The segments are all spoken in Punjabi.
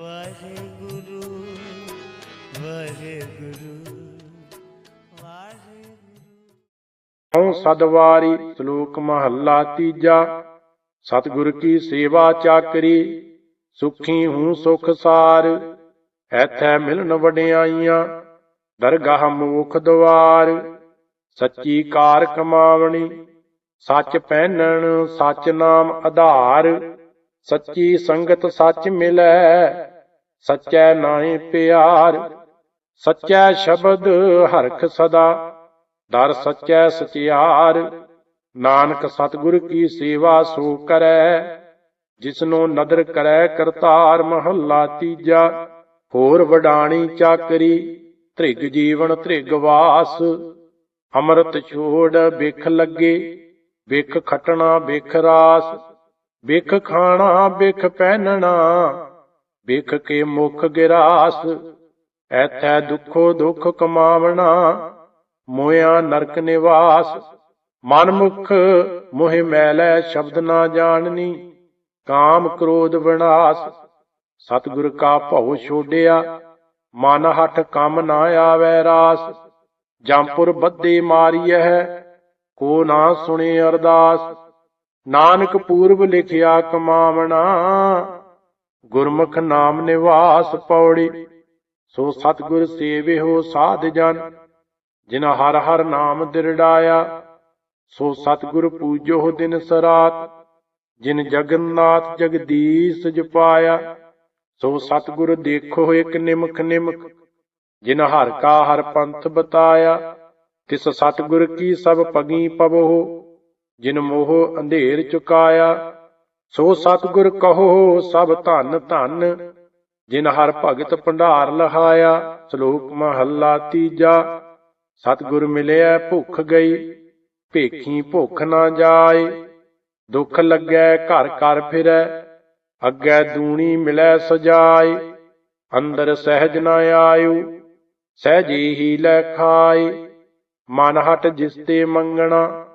ਵਾਹਿਗੁਰੂ ਵਾਹਿਗੁਰੂ ਹਉ ਸਦਵਾਰੀ ਸ਼ਲੋਕ ਮਹੱਲਾ ਤੀਜਾ, ਸਤਿਗੁਰ ਕੀ ਸੇਵਾ ਚਾਕਰੀ, ਸੁਖੀ ਹੂੰ ਸੁਖ ਸਾਰ, ਐਥੈ ਮਿਲਨ ਵਡਿਆਈਆਂ, ਦਰਗਾਹ ਮੋਖ ਦਵਾਰ, ਸੱਚੀ ਕਾਰ ਕਮਾਵਣੀ, ਸੱਚ ਪਹਿਨਣ, ਸੱਚ ਨਾਮ ਆਧਾਰ, ਸੱਚੀ ਸੰਗਤ ਸੱਚ ਮਿਲੈ ਸੱਚੈ ਨਾਹੀ ਪਿਆਰ, ਸੱਚੈ ਸ਼ਬਦ ਹਰਖ ਸਦਾ। ਦਰ ਸੱਚੈ ਸਚਿਆਰ, ਨਾਨਕ ਸਤਿਗੁਰ ਕੀ ਸੇਵਾ ਸੋ ਕਰੈ। ਜਿਸਨੂੰ ਨਦਰ ਕਰੈ ਕਰਤਾਰ ਮਹੱਲਾ ਤੀਜਾ, ਹੋਰ ਵਡਾਣੀ ਚਾਕਰੀ ਧ੍ਰਿਗ ਜੀਵਨ ਧ੍ਰਿਗ ਵਾਸ। ਅੰਮ੍ਰਿਤ ਛੋੜ ਬਿਖ ਲੱਗੇ, ਬਿਖ ਖਟਣਾ ਬਿਖ ਰਾਸ, ਬਿਖ ਖਾਣਾ ਬਿਖ ਪਹਿਨਣਾ। ਬਿਖ ਕੇ ਮੁਖ ਗਿਰਾਸ, ਐਥੈ ਦੁਖੋ ਦੁਖ ਕਮਾਵਣਾ ਮੋਇਆ ਨਰਕ ਨਿਵਾਸ। ਮਨ ਮੁਖ ਮੋਹਿ ਮੈਲੈ ਸ਼ਬਦ ਨਾ ਜਾਣਨੀ, ਕਾਮ ਕ੍ਰੋਧ ਵਿਨਾਸ਼। ਸਤਿਗੁਰ ਕਾ ਭਉ ਛੋਡਿਆ, ਮਨ ਹਠ ਕੰਮ ਨਾ ਆਵੈ ਰਾਸ। ਜੰਪੁਰ ਬੱਦੇ ਮਾਰੀਐ, ਕੋ ਨਾ ਸੁਣੇ ਅਰਦਾਸ। ਨਾਨਕ ਪੂਰਬ ਲਿਖਿਆ ਕਮਾਵਣਾ। ਗੁਰਮੁਖ ਨਾਮ ਨਿਵਾਸ ਪੌੜੀ, ਸੋ ਸਤਿਗੁਰ ਸੇਵਿਓ ਸਾਧ ਜਨ। ਜਿਨ ਹਰ ਹਰ ਨਾਮ ਦਿਰੜਾਇਆ, ਸੋ ਸਤਿਗੁਰ ਪੂਜੋ ਦਿਨ ਸਰਾਤ। ਜਿਨ ਜਗਨਨਾਥ ਜਗਦੀਸ਼ ਜਪਾਇਆ, ਸੋ ਸਤਿਗੁਰ ਦੇਖੋ ਇਕ ਨਿਮਖ ਨਿਮਖ। ਜਿਨ ਹਰ ਕਾ ਹਰ ਪੰਥ ਬਤਾਇਆ, ਤਿਸ ਸਤਿਗੁਰ ਕੀ ਸਭ ਪਗੀ ਪਵੋ। ਜਿਨ ਮੋਹ ਅੰਧੇਰ ਚੁਕਾਇਆ ਸੋ ਸਤਿਗੁਰ ਕਹੋ, ਸਭ ਧਨ ਧਨ। ਜਿਨ ਹਰ ਭਗਤ ਭੰਡਾਰ ਲਹਾਇਆ, ਸ਼ਲੋਕ ਮਹੱਲਾ ਤੀਜਾ। ਸਤਿਗੁਰ ਮਿਲਿਆ, ਭੁੱਖ ਗਈ, ਭੇਖੀ ਭੁੱਖ ਨਾ ਜਾਏ। ਦੁੱਖ ਲੱਗੈ, ਘਰ ਘਰ ਫਿਰੈ, ਅੱਗੇ ਦੂਣੀ ਮਿਲੈ ਸਜਾਏ। ਅੰਦਰ ਸਹਿਜ ਨਾ ਆਇਓ, ਸਹਿਜੀ ਹੀ ਲੈ ਖਾਏ। ਮਨ ਹਟ ਜਿਸ ਤੇ ਮੰਗਣਾ,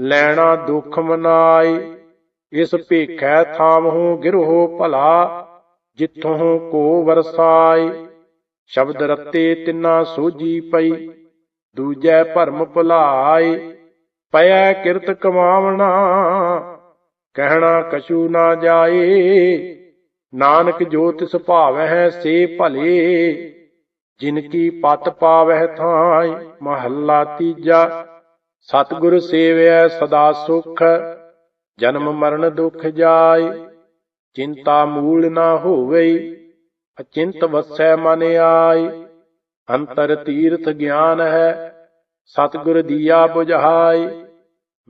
ਲੈਣਾ ਦੁੱਖ ਮਨਾਏ। ਇਸ ਭੇਖੈ ਥਾਮਹੁ ਗਿਰਹੋ ਭਲਾ, ਜਿੱਥੋਂ ਕੋ ਵਰਸਾਏ। ਸ਼ਬਦ ਰੱਤੇ ਤਿੰਨਾ ਸੋਜੀ ਪਈ, ਦੂਜੈ ਭਰਮ ਭੁਲਾਏ। ਪਿਆ ਕਿਰਤ ਕਮਾਵਣਾ, ਕਹਿਣਾ ਕਛੂ ਨਾ ਜਾਏ। ਨਾਨਕ ਜੋ ਤਿਸ ਭਾਵੈ ਸੇ ਭਲੇ, ਜਿਨ ਕੀ ਪਤ ਪਾਵਹਿ ਥਾਈ ਮਹੱਲਾ ਤੀਜਾ, ਸਤਿਗੁਰ ਸੇਵਿਆ ਸਦਾ ਸੁਖ। ਜਨਮ ਮਰਨ ਦੁਖ ਜਾਏ, ਚਿੰਤਾ ਮੂਲ ਨਾ ਹੋਵੇ, ਅਚਿੰਤ ਵਸੈ ਮਨ ਆਏ। ਅੰਤਰ ਤੀਰਥ ਗਿਆਨ ਹੈ, ਸਤਿਗੁਰ ਦੀਆ 부ਝਾਈ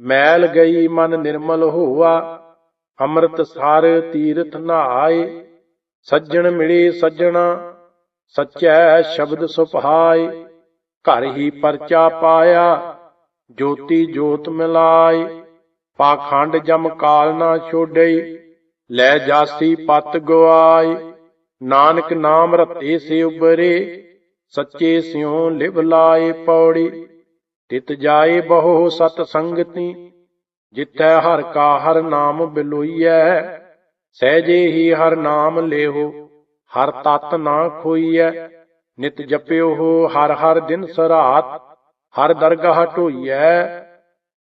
ਮੈਲ ਗਈ ਮਨ ਨਿਰਮਲ ਹੋਵਾ ਅੰਮ੍ਰਿਤ ਸਾਰ ਤੀਰਥ ਨਹਾਏ। ਸੱਜਣ ਮਿਲੇ ਸੱਜਣਾ, ਸੱਚੈ ਸ਼ਬਦ ਸੁਭਾਈ ਘਰ ਹੀ ਪਰਚਾ ਪਾਇਆ, ਜੋਤੀ ਜੋਤ ਮਿਲਾਈ ਪਾਖੰਡ ਜਮ ਕਾਲ ਨਾ ਛੋਡਈ, ਲੈ ਜਾਸੀ ਪਤ ਗਵਾਈ। ਨਾਨਕ ਨਾਮ ਰਤੇ ਸੇ ਉਬਰੇ, ਸੱਚੇ ਸਿਉ ਲਿਵ ਲਾਏ ਪੌੜੀ। ਤਿਤ ਜਾਏ ਬਹੁ ਸਤ ਸੰਗਤੀ, ਜਿੱਥੈ ਹਰ ਕਾ ਹਰ ਨਾਮ ਬਿਲੋਈਐ। ਸਹਿਜੇ ਹੀ ਹਰ ਨਾਮ ਲੇਹੋ, ਹਰ ਤਤ ਨਾ ਖੋਈਐ। ਨਿਤ ਜਪਿਓ ਹੋ ਹਰ ਹਰ ਦਿਨ ਸਰਾਤ, ਹਰ ਦਰਗਾਹ ਢੋਈਐ।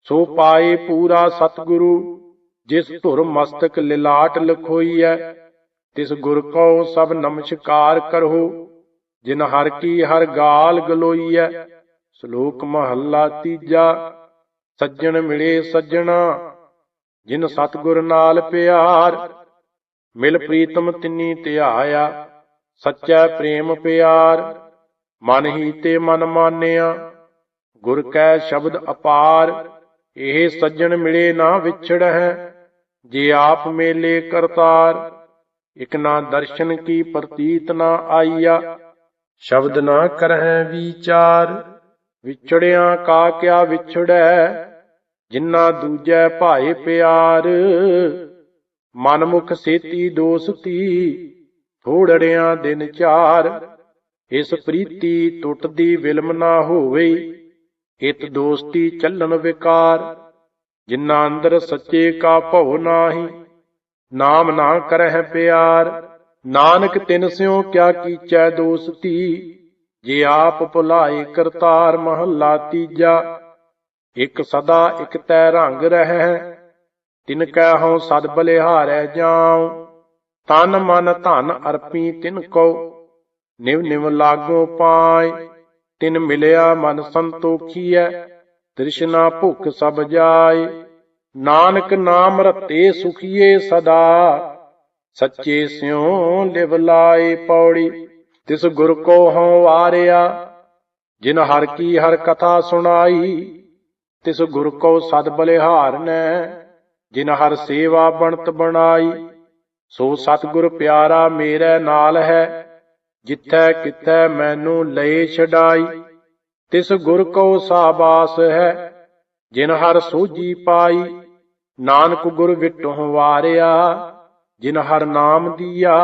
ਸੋ ਪਾਏ ਪੂਰਾ ਸਤਿਗੁਰੂ, ਜਿਸ ਧੁਰ ਮਸਤਕ ਲਿਲਾਟ ਲਖੋਈਐ, ਤਿਸ ਗੁਰ ਕਉ ਸਭ ਨਮਸਕਾਰ ਕਰੋ ਜਿਨ ਹਰ ਕੀ ਹਰ ਗਾਲ ਗਲੋਈ ਗਲੋਈਐ, ਸ਼ਲੋਕ ਮਹੱਲਾ ਤੀਜਾ, ਸੱਜਣ ਮਿਲੇ ਸੱਜਣਾ, ਜਿਨ ਸਤਿਗੁਰ ਨਾਲ ਪਿਆਰ, ਮਿਲ ਪ੍ਰੀਤਮ ਤਿੰਨੀ ਧਿਆਇਆ, ਸੱਚਾ ਪ੍ਰੇਮ ਪਿਆਰ, ਮਨ ਹੀ ਤੇ ਮਨ ਮਾਨਿਆ, ਗੁਰ ਕੈ ਸ਼ਬਦ ਅਪਾਰ ਇਹ ਸੱਜਣ ਮਿਲੇ ਨਾ ਵਿਛੜ ਹੈ ਜੇ ਆਪ ਮੇਲੇ ਕਰਤਾਰ, ਇਕ ਨਾ ਦਰਸ਼ਨ ਕੀ ਪ੍ਰਤੀਤ ਨਾ ਆਈਆ, ਸ਼ਬਦ ਨਾ ਕਰਹਿ ਵਿਚਾਰ, ਵਿਛੜਿਆਂ ਕਾ ਕਿਆ ਵਿਛੜੈ ਜਿਨ੍ਹਾਂ ਦੂਜੈ ਭਾਏ ਪਿਆਰ। ਮਨਮੁਖ ਸੇਤੀ ਦੋਸਤੀ, ਥੋੜੜਿਆਂ ਦਿਨ ਚਾਰ ਇਸ ਪ੍ਰੀਤੀ ਟੁੱਟਦੀ ਵਿਲਮ ਨਾ ਹੋਵੇ। ਇਤ ਦੋਸਤੀ ਚੱਲਣ ਵਿਕਾਰ, ਜਿਨ੍ਹਾਂ ਅੰਦਰ ਸੱਚੇ ਕਾ ਭਉ ਨਾਹੀ, ਨਾਮ ਨਾ ਕਰਹਿ ਪਿਆਰ, ਨਾਨਕ ਤਿਨ ਸਿਉ ਕਿਆ ਕੀਚੈ ਦੋਸਤੀ, ਜੇ ਆਪ ਭੁਲਾਏ ਕਰਤਾਰ ਮਹੱਲਾ ਤੀਜਾ, ਇਕ ਸਦਾ ਇਕ ਤੈ ਰੰਗ ਰਹਿ, ਤਿਨ ਕੈ ਹਉ ਸਦ ਬਲਿਹਾਰੈ ਜਾਉ, ਤਨ ਮਨ ਧਨ ਅਰਪੀ ਤਿਨ ਕੋ ਨਿਵ ਨਿਵ ਲਾਗੋ ਪਾਏ ਤਿਨ ਮਿਲਿਆ ਮਨ ਸੰਤੋਖੀਐ, ਤ੍ਰਿਸ਼ਨਾ ਭੁੱਖ ਸਭ ਜਾਏ। ਨਾਨਕ ਨਾਮ ਰਤੇ ਸੁਖੀਏ ਸਦਾ, ਸੱਚੇ ਸਿਉ ਲਿਵ ਲਾਏ ਪੌੜੀ। ਤਿਸ ਗੁਰ ਕੋ ਹਉ ਵਾਰਿਆ, ਜਿਨ ਹਰ ਕੀ ਹਰ ਕਥਾ ਸੁਣਾਈ, ਤਿਸ ਗੁਰ ਕੋ ਸਦ ਬਲਿਹਾਰ ਬਲਿਹਾਰਨੈ ਜਿਨ ਹਰ ਸੇਵਾ ਬਣਤ ਬਣਾਈ। ਸੋ ਸਤਿਗੁਰ ਪਿਆਰਾ ਮੇਰੇ ਨਾਲ ਹੈ ਜਿੱਥੈ ਕਿਥੈ ਮੈਨੂੰ ਲਏ ਛਡਾਈ, ਤਿਸ ਗੁਰ ਕੋ ਸਾਬਾਸ ਹੈ, ਜਿਨ ਹਰ ਸੋਜੀ ਪਾਈ। ਨਾਨਕ ਗੁਰ ਵਿਟਹੁ ਵਾਰਿਆ, ਜਿਨ ਹਰ ਨਾਮ ਦੀਆ,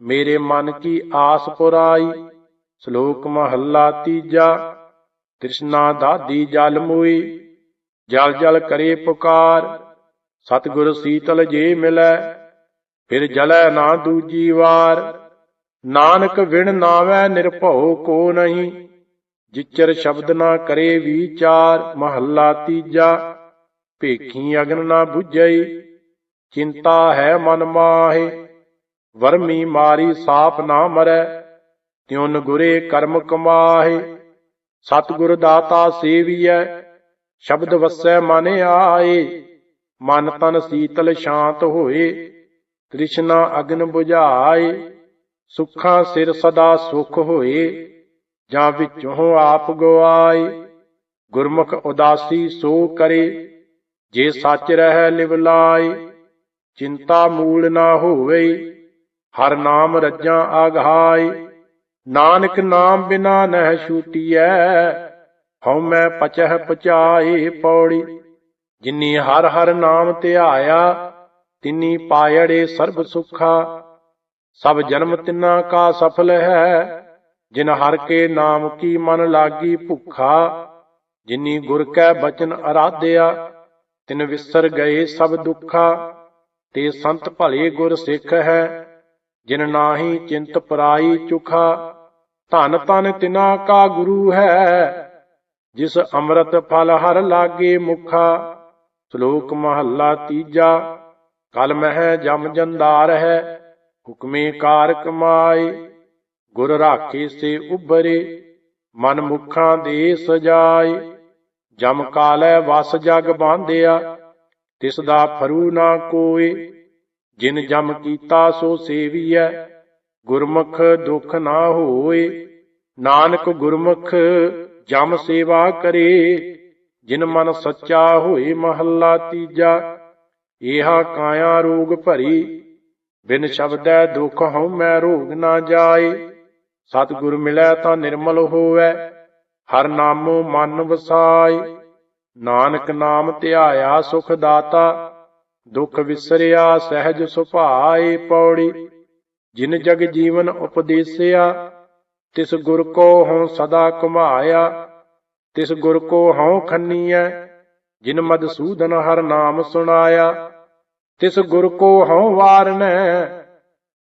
ਮੇਰੇ ਮਨ ਕੀ ਆਸ ਪੁਰਾਈ। ਸ਼ਲੋਕ ਮਹੱਲਾ ਤੀਜਾ, ਤ੍ਰਿਸ਼ਨਾ ਦਾਦੀ ਜਲ ਮੋਈ, ਜਲ ਜਲ ਕਰੇ ਪੁਕਾਰ। ਸਤਿਗੁਰ ਸੀਤਲ ਜੇ ਮਿਲੈ, ਫਿਰ ਜਲੈ ਨਾ ਦੂਜੀ ਵਾਰ। ਨਾਨਕ ਵਿਣ ਨਾਵੈ ਨਿਰਭਉ ਕੋ ਨਹੀਂ। ਜਿਚਰ ਸ਼ਬਦ ਨਾ ਕਰੇ ਵਿਚਾਰ, ਮਹੱਲਾ ਤੀਜਾ। ਭੇਖੀ ਅਗਨ ਨਾ 부ਝਈ ਚਿੰਤਾ ਹੈ ਮਨ ਮਾਹੇ। ਵਰਮੀ ਮਾਰੀ ਸਾਪ ਨਾ ਮਰੈ, ਤਿਉਨ ਗੁਰੇ ਕਰਮ ਕਮਾਹੇ। ਸਤਿਗੁਰ ਦਾਤਾ ਸੇਵੀਐ, ਸ਼ਬਦ ਵਸੈ ਮਨ ਆਏ। ਮਨ ਤਨ ਸੀਤਲ ਸ਼ਾਂਤ ਹੋਏ, ਤ੍ਰਿਸ਼ਨਾ ਅਗਨ 부ਝਾਏ ਸੁਖਾਂ ਸਿਰ ਸਦਾ ਸੁਖ ਹੋਏ, ਜਾਂ ਵਿੱਚੋਂ ਆਪ ਗਵਾਏ। ਗੁਰਮੁਖ ਉਦਾਸੀ ਸੋ ਕਰੇ, ਜੇ ਸੱਚ ਰਹਿ ਲਿਵ ਲਾਏ। ਚਿੰਤਾ ਮੂਲ ਨਾ ਹੋਵੇ, ਹਰ ਨਾਮ ਰੱਜਾਂ ਆਗਾਏ। ਨਾਨਕ ਨਾਮ ਬਿਨਾ ਨਹਿ ਛੂਟੀਐ, ਹਉ ਮੈਂ ਪਚਹ ਪਚਾਏ ਪੌੜੀ। ਜਿਨੀ ਹਰ ਹਰ ਨਾਮ ਧਿਆਇਆ, ਤਿਨੀ ਪਾਇੜੇ ਸਰਬ ਸੁਖਾ। ਸਭ ਜਨਮ ਤਿਨਾ ਕਾ ਸਫਲ ਹੈ। ਜਿਨ ਹਰ ਕੇ ਨਾਮ ਕੀ ਮਨ ਲਾਗੀ ਭੁਖਾ, ਜਿਨੀ ਗੁਰ ਕੈ ਬਚਨ ਅਰਾਧਿਆ, ਤਿਨ ਵਿਸਰ ਗਏ ਸਭ ਦੁੱਖਾ, ਤੇ ਸੰਤ ਭਲੇ ਗੁਰ ਸਿੱਖ ਹੈ। ਜਿਨ ਨਾਹੀ ਚਿੰਤ ਪਰਾਈ ਚੁਖਾ, ਧਨ ਤਨ ਤਿਨਾ ਕਾ ਗੁਰੂ ਹੈ। ਜਿਸ ਅੰਮ੍ਰਿਤ ਫਲ ਹਰ ਲਾਗੇ ਮੁਖਾ, ਸ਼ਲੋਕ ਮਹੱਲਾ ਤੀਜਾ, ਕਲ ਮਹਿ ਜਮ ਜੰਦਾਰ ਹੈ। ਹੁਕਮੇ ਕਾਰ ਕਮਾਏ, ਗੁਰ ਰਾਖੇ ਸੇ ਉਬਰੇ ਮਨ ਮੁਖਾਂ ਦੇ ਸਜਾਏ। ਜਮ ਕਾਲੈ ਵਸ ਜਗ ਬਾਂਧਿਆ, ਤਿਸ ਦਾ ਫਰੂ ਨਾ ਕੋਏ। ਜਿਨ ਜਮ ਕੀਤਾ ਸੋ ਸੇਵੀਐ, ਗੁਰਮੁਖ ਦੁਖ ਨਾ ਹੋਏ। ਨਾਨਕ ਗੁਰਮੁਖ ਜਮ ਸੇਵਾ ਕਰੇ, ਜਿਨ ਮਨ ਸੱਚਾ ਹੋਏ ਮਹੱਲਾ ਤੀਜਾ। ਏਹਾ ਕਾਇਆ ਰੋਗ ਭਰੀ ਬਿਨ ਸ਼ਬਦੈ ਦੁਖ ਹਉ ਮੈਂ ਰੋਗ ਨਾ ਜਾਏ। ਸਤਿਗੁਰ ਮਿਲੈ ਤਾਂ ਨਿਰਮਲ ਹੋਵੈ, ਹਰ ਨਾਮੋ ਮਨ ਵਸਾਈ ਨਾਨਕ ਨਾਮ ਧਿਆਇਆ ਸੁਖ ਦਾਤਾ, ਦੁਖ ਵਿਸਰਿਆ ਸਹਿਜ ਸੁਭਾਏ ਪੌੜੀ। ਜਿਨ ਜਗ ਜੀਵਨ ਉਪਦੇਸਿਆ, ਤਿਸ ਗੁਰ ਕੋ ਹਉ ਸਦਾ ਘੁਮਾਇਆ। ਤਿਸ ਗੁਰ ਕੋ ਹਉ ਖੰਨੀਐ, ਜਿਨ ਮਦਸੂਦਨ ਹਰ ਨਾਮ ਸੁਣਾਇਆ। ਤਿਸ ਗੁਰ ਕੋ ਹਉ ਵਾਰਨੈ,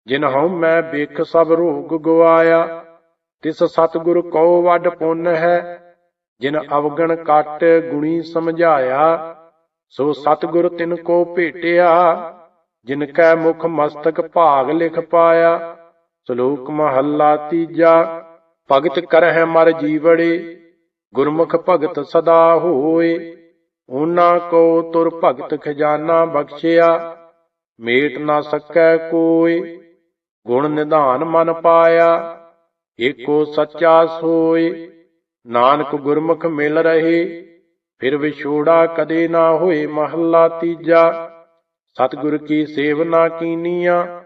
ਜਿਨ ਹਉ ਮੈਂ ਵੇਖ ਸਭ ਰੋਗ ਗਵਾਇਆ। ਤਿਸ ਸਤਿਗੁਰ ਕੋ ਵੱਡ ਪੁੰਨ ਹੈ, ਜਿਨ ਅਵਗਣ ਕਟ ਗੁਣੀ ਸਮਝਾਇਆ। ਸੋ ਸਤਿਗੁਰ ਤਿਨ ਕੋ ਭੇਟਿਆ, ਜਿਨ ਕੈ ਮੁਖ ਮਸਤਕ ਭਾਗ ਲਿਖ ਪਾਇਆ। ਸ਼ਲੋਕ ਮਹੱਲਾ ਤੀਜਾ, ਭਗਤ ਕਰਹਿ ਮਰ ਜੀਵੜੇ, ਗੁਰਮੁਖ ਭਗਤ ਸਦਾ ਹੋਏ। ਉਹਨਾਂ ਕੋ ਤੁਰ ਭਗਤ ਖਜ਼ਾਨਾ ਬਖਸ਼ਿਆ, ਮੇਟ ਨਾ ਸਕੈ ਕੋਏ ਗੁਣ ਨਿਧਾਨ ਮਨ ਪਾਇਆ, ਏਕੋ ਸੱਚਾ ਸੋਏ, ਨਾਨਕ ਗੁਰਮੁਖ ਮਿਲ ਰਹੇ, ਫਿਰ ਵਿਛੋੜਾ ਕਦੇ ਨਾ ਹੋਏ ਮਹੱਲਾ ਤੀਜਾ, ਸਤਿਗੁਰ ਕੀ ਸੇਵਨਾ ਕੀਨੀਆਂ,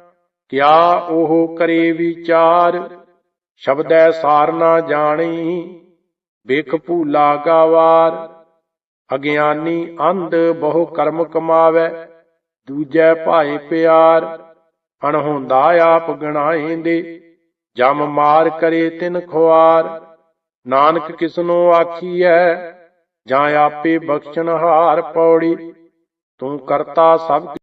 ਕਿਆ ਉਹ ਕਰੇ ਵਿਚਾਰ, ਸ਼ਬਦੈ ਸਾਰ ਨਾ ਜਾਣੀ, ਵੇਖ ਭੂਲਾ ਗਾਵਾਰ। ਅਗਿਆਨੀ ਅੰਧ ਬਹੁ ਕਰਮ ਕਮਾਵੇ, ਦੂਜੈ ਭਾਏ ਪਿਆਰ। ਅਣਹੋਂਦਾ ਆਪ ਗਣਾਏਂਦੇ, ਜਮ ਮਾਰ ਕਰੇ ਤਿਨ ਖੁਆਰ। ਨਾਨਕ ਕਿਸਨੋ ਆਖੀਐ, ਜਾਂ ਆਪੇ ਬਖਸ਼ਣ ਹਾਰ ਪੌੜੀ। ਤੂੰ ਕਰਤਾ ਸਭ